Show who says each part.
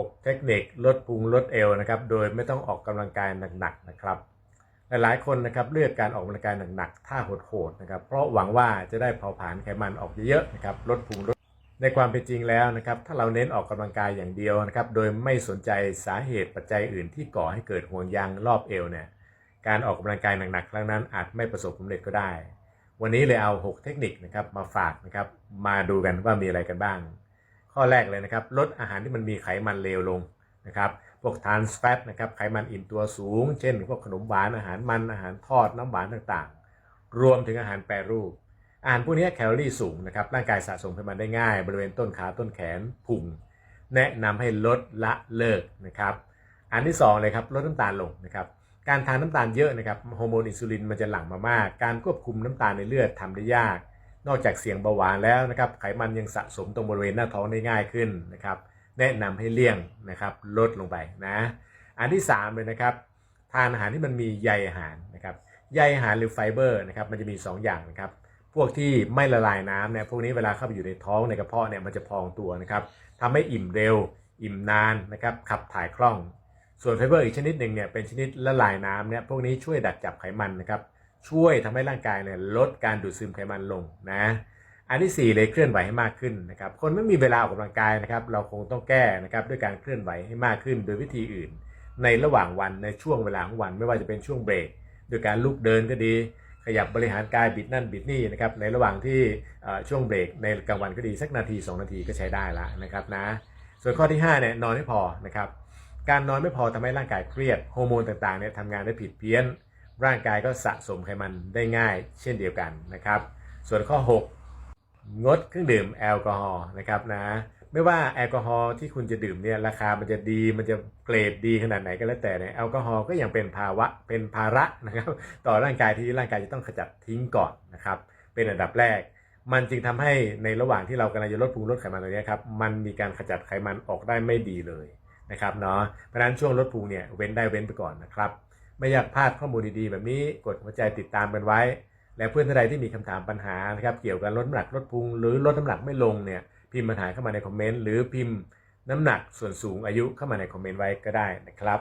Speaker 1: 6 เทคนิคลดพุงลดเอวนะครับ โดยไม่ต้องออกกำลังกายหนักๆนะครับ หลายๆคนนะครับเลือกการออกกำลังกายหนักๆท่าโหดๆนะครับ เพราะหวังว่าจะได้เผาผลาญไขมันออกเยอะๆนะครับลดพุงลดในความเป็นจริงแล้วนะครับ ถ้าเราเน้นออกกำลังกายอย่างเดียวนะครับ โดยไม่สนใจสาเหตุปัจจัยอื่นที่ก่อให้เกิดห่วงยางรอบเอวเนี่ยการออกกำลังกายหนักๆครั้งนั้นอาจไม่ประสบความสำเร็จก็ได้ วันนี้เลยเอา 6 เทคนิคนะครับมาฝากนะครับมาดูกันว่ามีอะไรกันบ้าง ข้อแรกเลยนะครับลดอาหารที่มันมีไขมันเลวลงนะครับพวกทานสแฟตนะครับไขมันอิ่มตัวสูง เช่น พวกขนมหวานอาหารมันอาหารทอดน้ำหวานต่างๆ รวมถึงอาหารแปรรูป อาหารพวกนี้แคลอรี่สูงนะครับร่างกายสะสมไขมันได้ง่าย บริเวณต้นขาต้นแขนพุงแนะนำให้ลดละเลิกนะครับอันที่สองเลยครับลดน้ำตาลลงนะครับการทานน้ำตาลเยอะนะครับฮอร์โมนอินซูลินมันจะหลั่งมามาก การควบคุมน้ำตาลในเลือดทำได้ยาก นอกจากเสี่ยงเบาหวานแล้วนะครับ ไขมันยังสะสมตรงบริเวณหน้าท้องได้ง่ายขึ้นนะครับ แนะนำให้เลี่ยงนะครับลดลงไปนะ อันที่สามเลยนะครับ ทานอาหารที่มันมีใยอาหารนะครับใยอาหารหรือไฟเบอร์นะครับมันจะมี 2 อย่างนะครับ พวกที่ไม่ละลายน้ำเนี่ยพวกนี้เวลาเข้าไปอยู่ในท้องในกระเพาะเนี่ยมันจะพองตัวนะครับทำให้อิ่มเร็ว อิ่มนานนะครับขับถ่ายคล่อง ส่วนไฟเบอร์อีกชนิดหนึ่งเนี่ยเป็นชนิดละลายน้ำเนี่ยพวกนี้ช่วยดักจับไขมันนะครับ ช่วยทำให้ร่างกายเนี่ยลดการดูดซึมไขมันลงนะ อันที่ 4 เลยเคลื่อนไหวให้มากขึ้นนะครับ คนไม่มีเวลาออกกำลังกายนะครับ เราคงต้องแก้นะครับด้วยการเคลื่อนไหวให้มากขึ้น โดยวิธีอื่น ในระหว่างวันในช่วงเวลาของวันไม่ว่าจะเป็นช่วงเบรกโดยการลุกเดินก็ดี ขยับบริหารกายบิดนั่นบิดนี่นะครับในระหว่างที่ช่วงเบรกในกลางวันก็ดีสักนาที 2 นาทีก็ใช้ได้ละนะครับนะส่วนข้อที่5เนี่ยนอนให้พอนะครับการนอนไม่พอทำให้ร่างกายเครียดฮอร์โมนต่างๆเนี่ยทำงานได้ผิดเพี้ยน ร่างกายก็สะสมไขมันได้ง่ายเช่นเดียวกันนะครับ ส่วนข้อ 6 งดเครื่องดื่มแอลกอฮอล์นะครับนะไม่ว่าแอลกอฮอล์ที่คุณจะดื่มเนี่ยราคามันจะดีมันจะเกรดดีขนาดไหนก็แล้วแต่เนี่ยแอลกอฮอล์ก็ยังเป็นภาวะเป็นภาระนะครับ ต่อร่างกายที่ร่างกายจะต้องขจัดทิ้งก่อนนะครับ เป็นอันดับแรก มันจึงทำให้ในระหว่างที่เรากำลังจะลดพุงลดไขมันตรงนี้ครับมันมีการขจัดไขมันออกได้ไม่ดีเลยนะครับเนาะเพราะฉะนั้นช่วงลดพุงเนี่ยเว้นได้เว้นไปก่อนนะครับ ไม่อยากพลาดข้อมูลดีๆ แบบนี้กดหัวใจติดตามกันไว้ และเพื่อนท่านใดที่มีคำถามปัญหานะครับเกี่ยวกับลดน้ำหนักลดพุงหรือลดน้ำหนักไม่ลงเนี่ยพิมพ์ปัญหาเข้ามาในคอมเมนต์หรือพิมพ์น้ำหนักส่วนสูงอายุเข้ามาในคอมเมนต์ไว้ก็ได้นะครับ